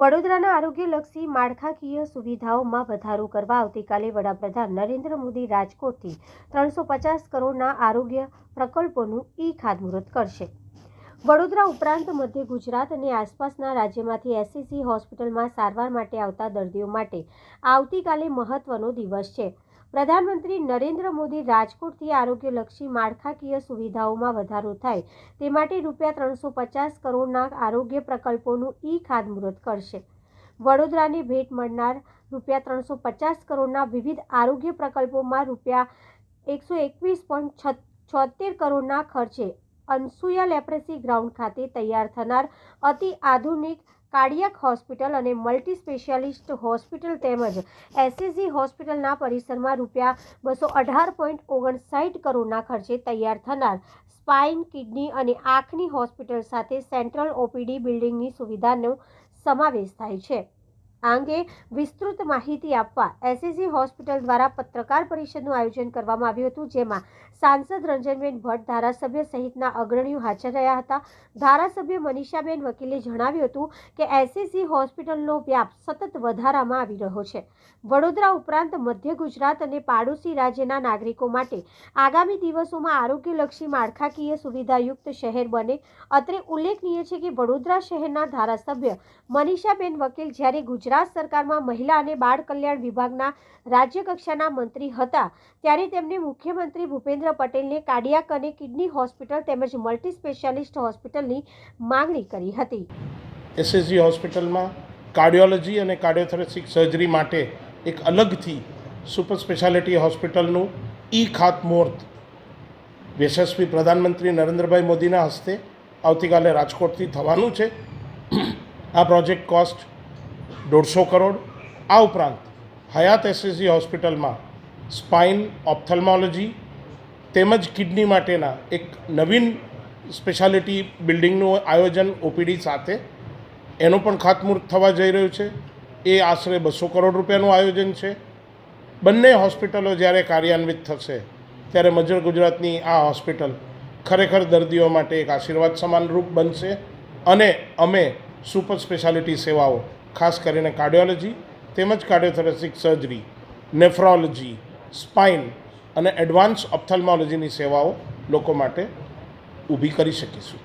વડોદરાના આરોગ્યલક્ષી માળખાકીય સુવિધાઓમાં વધારો કરવા આવતીકાલે વડાપ્રધાન નરેન્દ્ર મોદી રાજકોટથી ત્રણસો પચાસ કરોડના આરોગ્ય પ્રકલ્પોનું ઈ ખાતમુહૂર્ત કરશે. વડોદરા ઉપરાંત મધ્ય ગુજરાત અને આસપાસના રાજ્યમાંથી એસસીસી હોસ્પિટલમાં સારવાર માટે આવતા દર્દીઓ માટે આવતીકાલે મહત્વનો દિવસ છે. પ્રધાનમંત્રી નરેન્દ્ર મોદી રાજકોટથી આરોગ્યલક્ષી માળખાકીય સુવિધાઓમાં વધારો થાય તે માટે રૂપિયા ત્રણસો પચાસ કરોડના આરોગ્ય પ્રકલ્પોનું ઈ ખાતમુહૂર્ત કરશે. વડોદરાની ભેટ મળનાર રૂપિયા ત્રણસો પચાસ કરોડના વિવિધ આરોગ્ય પ્રકલ્પોમાં રૂપિયા એકસો એકવીસ પોઈન્ટ છોતેર કરોડના ખર્ચે અનસુયા લેપ્રેસી ગ્રાઉન્ડ ખાતે તૈયાર થનાર અતિ આધુનિક કાર્ડિયાક હોસ્પિટલ અને મલ્ટી સ્પેશિયાલિસ્ટ હોસ્પિટલ તેમજ એસએસજી હોસ્પિટલના પરિસરમાં રૂપિયા બસો અઢાર પોઈન્ટ ઓગણસાઠ કરોડના ખર્ચે તૈયાર થનાર સ્પાઇન, કિડની અને આંખની હોસ્પિટલ સાથે સેન્ટ્રલ ઓપીડી બિલ્ડિંગની સુવિધાનો સમાવેશ થાય છે. આ અંગે વિસ્તૃત માહિતી આપવા એસએસી હોસ્પિટલ દ્વારા પત્રકાર પરિષદનું આયોજન કરવામાં આવ્યું હતું, જેમાં સાંસદ રંજનબેન ભટ્ટ, ધારાસભ્ય સહિતના અગ્રણીઓ હાજર રહ્યા હતા. ધારાસભ્ય મનીષાબેન વકીલે જણાવ્યું હતું કે એસએસી હોસ્પિટલનો વ્યાપ સતત વધારામાં આવી રહ્યો છે. વડોદરા ઉપરાંત મધ્ય ગુજરાત અને પાડોશી રાજ્યના નાગરિકો માટે આગામી દિવસોમાં આરોગ્યલક્ષી માળખાકીય સુવિધાયુક્ત શહેર બને. અત્રે ઉલ્લેખનીય છે કે વડોદરા શહેરના ધારાસભ્ય મનીષાબેન વકીલ જ્યારે ગુજરાત સરકારમાં મહિલા અને બાળ કલ્યાણ વિભાગના રાજ્યકક્ષાના મંત્રી હતા. ત્યારે તેમણે મુખ્યમંત્રી ભૂપેન્દ્ર પટેલને કાર્ડિયાક અને કિડની હોસ્પિટલ તેમજ મલ્ટી સ્પેશિયાલિસ્ટ હોસ્પિટલની માંગણી કરી હતી. એસએસજી હોસ્પિટલમાં કાર્ડિયોલોજી અને કાર્ડિયોથોરેસિક સર્જરી માટે એક અલગથી સુપર સ્પેશિયાલિટી હોસ્પિટલનું ઈ ખાતમુહૂર્ત યશસ્વી પ્રધાનમંત્રી નરેન્દ્રભાઈ મોદીના હસ્તે આવતીકાલે રાજકોટથી થવાનું છે. આ પ્રોજેક્ટ કોસ્ટ દોઢસો કરોડ. આ ઉપરાંત હયાત એસએસજી હોસ્પિટલમાં સ્પાઇન ઓપ્થલ્મોલોજી તેમજ કિડની માટેના એક નવીન સ્પેશિયાલિટી બિલ્ડિંગનું આયોજન ઓપીડી સાથે એનું પણ ખાતમુહૂર્ત થવા જઈ રહ્યું છે. એ આશરે બસો કરોડ રૂપિયાનું આયોજન છે. બંને હોસ્પિટલો જ્યારે કાર્યાન્વિત થશે, ત્યારે મજર ગુજરાતની આ હોસ્પિટલ ખરેખર દર્દીઓ માટે એક આશીર્વાદ સમાનરૂપ બનશે અને અમે સુપર સ્પેશિયાલિટી સેવાઓ ખાસ કરીને કાર્ડિયોલોજી, તેમજ કાર્ડિયોથોરેસિક સર્જરી નેફ્રોલોજી સ્પાઇન અને એડવાન્સ ઓપ્થલ્મોલોજીની સેવાઓ લોકો માટે ઊભી કરી શકીશું.